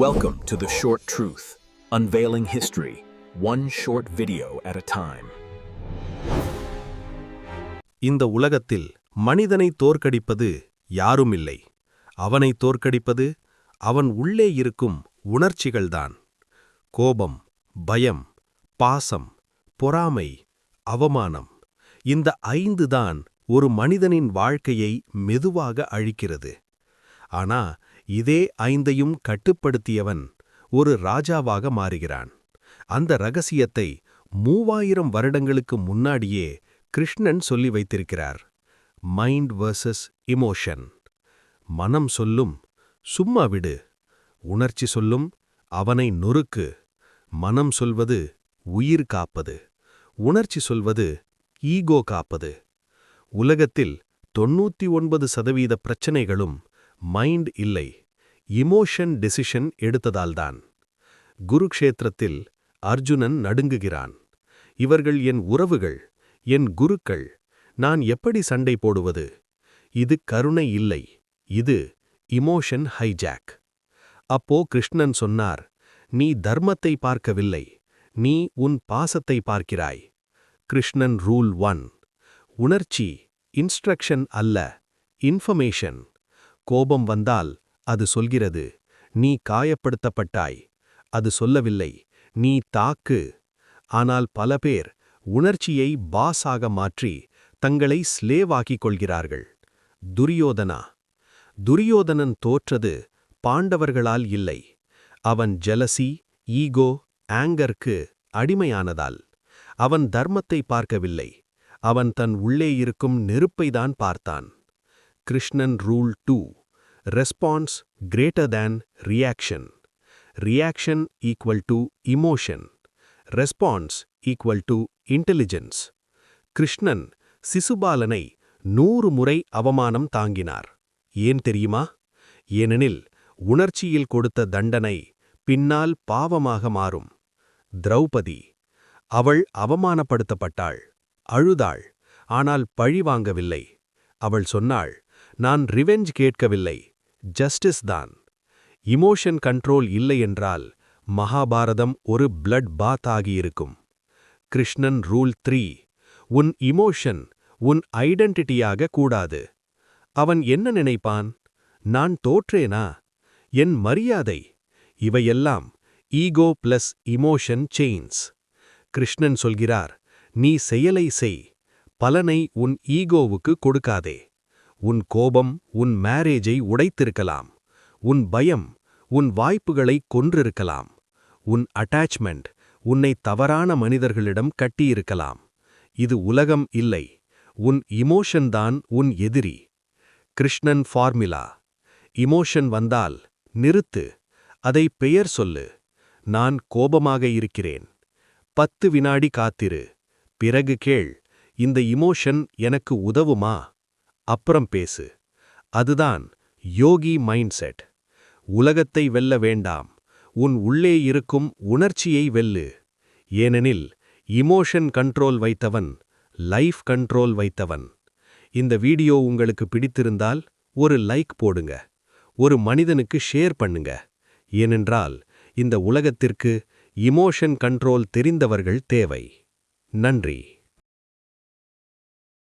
Welcome to The Short Truth, unveiling history, one short video at a time. இந்த உலகத்தில் மனிதனை தோற்கடிப்பது யாருமில்லை. அவனை தோற்கடிப்பது அவன் உள்ளே இருக்கும் உணர்ச்சிகள்தான். கோபம் பயம் பாசம் பொறாமை அவமானம் இந்த ஐந்து தான் ஒரு மனிதனின் வாழ்க்கையை மெதுவாக அழிக்கிறது. ஆனா இதே ஐந்தையும் கட்டுப்படுத்தியவன் ஒரு ராஜாவாக மாறுகிறான். அந்த ரகசியத்தை மூவாயிரம் வருடங்களுக்கு முன்னாடியே கிருஷ்ணன் சொல்லி வைத்திருக்கிறார். Mind versus emotion. மனம் சொல்லும் சும்மா விடு. உணர்ச்சி சொல்லும் அவனை நொறுக்கு. மனம் சொல்வது உயிர் காப்பது. உணர்ச்சி சொல்வது ஈகோ காப்பது. உலகத்தில் தொண்ணூத்தி ஒன்பது சதவீத பிரச்சனைகளும் மைண்ட் இல்லை. இமோஷன் டெசிஷன் எடுத்ததால்தான். குருக்ஷேத்திரத்தில் அர்ஜுனன் நடுங்குகிறான். இவர்கள் என் உறவுகள் என் குருக்கள் நான் எப்படி சண்டை போடுவது? இது கருணை இல்லை இது இமோஷன் ஹைஜாக். அப்போ கிருஷ்ணன் சொன்னார் நீ தர்மத்தை பார்க்கவில்லை நீ உன் பாசத்தை பார்க்கிறாய். கிருஷ்ணன் ரூல் ஒன் உணர்ச்சி இன்ஸ்ட்ரக்ஷன் அல்ல இன்ஃபர்மேஷன். கோபம் வந்தால் அது சொல்கிறது நீ காயப்படுத்தப்பட்டாய் அது சொல்லவில்லை நீ தாக்கு. ஆனால் பல பேர் உணர்ச்சியை பாஸாக மாற்றி தங்களை ஸ்லேவாக்கிக் கொள்கிறார்கள். துரியோதனா துரியோதனன் தோற்றது பாண்டவர்களால் இல்லை அவன் ஜலசி ஈகோ ஆங்கர்க்கு அடிமையானதால். அவன் தர்மத்தை பார்க்கவில்லை அவன் தன் உள்ளே இருக்கும் நெருப்பைதான் பார்த்தான். Krishnan rule two. Response greater than reaction reaction equal to emotion response equal to intelligence Krishnan சிசுபாலனை நூறு முறை அவமானம் தாங்கினார். ஏன் தெரியுமா? ஏனெனில் உணர்ச்சியில் கொடுத்த தண்டனை பின்னால் பாவமாக மாறும். திரௌபதி அவள் அவமானப்படுத்தப்பட்டாள். அழுதாள். ஆனால் பழி வாங்கவில்லை. அவள் சொன்னாள் நான் ரிவெஞ்ச் கேட்கவில்லை. ஜஸ்டிஸ் தான். இமோஷன் கண்ட்ரோல் இல்லையென்றால் மகாபாரதம் ஒரு பிளட் பாத் ஆகியிருக்கும். கிருஷ்ணன் ரூல் த்ரீ உன் இமோஷன் உன் ஐடென்டிட்டியாக கூடாது. அவன் என்ன நினைப்பான்? நான் தோற்றேனா? என் மரியாதை? இவையெல்லாம் ego plus emotion chains. Krishnan சொல்கிறார் நீ செயலை செய். பலனை உன் ஈகோவுக்கு கொடுக்காதே. உன் கோபம் உன் மேரேஜை உடைத்திருக்கலாம். உன் பயம் உன் வாய்ப்புகளை கொன்றிருக்கலாம். உன் அட்டாச்மெண்ட் உன்னை தவறான மனிதர்களிடம் கட்டியிருக்கலாம். இது உலகம் இல்லை. உன் இமோஷன்தான் உன் எதிரி. கிருஷ்ணன் ஃபார்முலா இமோஷன் வந்தால் நிறுத்து. அதை பெயர் சொல்லு. நான் கோபமாக இருக்கிறேன். பத்து வினாடி காத்திரு. பிறகு கேள் இந்த இமோஷன் எனக்கு உதவுமா? அப்புறம் பேசு. அதுதான் யோகி மைண்ட் செட் உலகத்தை வெல்ல வேண்டாம். உன் உள்ளே இருக்கும் உணர்ச்சியை வெல்லு. ஏனெனில் இமோஷன் கண்ட்ரோல் வைத்தவன் லைஃப் கண்ட்ரோல் வைத்தவன். இந்த வீடியோ உங்களுக்கு பிடித்திருந்தால் ஒரு லைக் போடுங்க. ஒரு மனிதனுக்கு ஷேர் பண்ணுங்க. ஏனென்றால் இந்த உலகத்திற்கு இமோஷன் கண்ட்ரோல் தெரிந்தவர்கள் தேவை. நன்றி.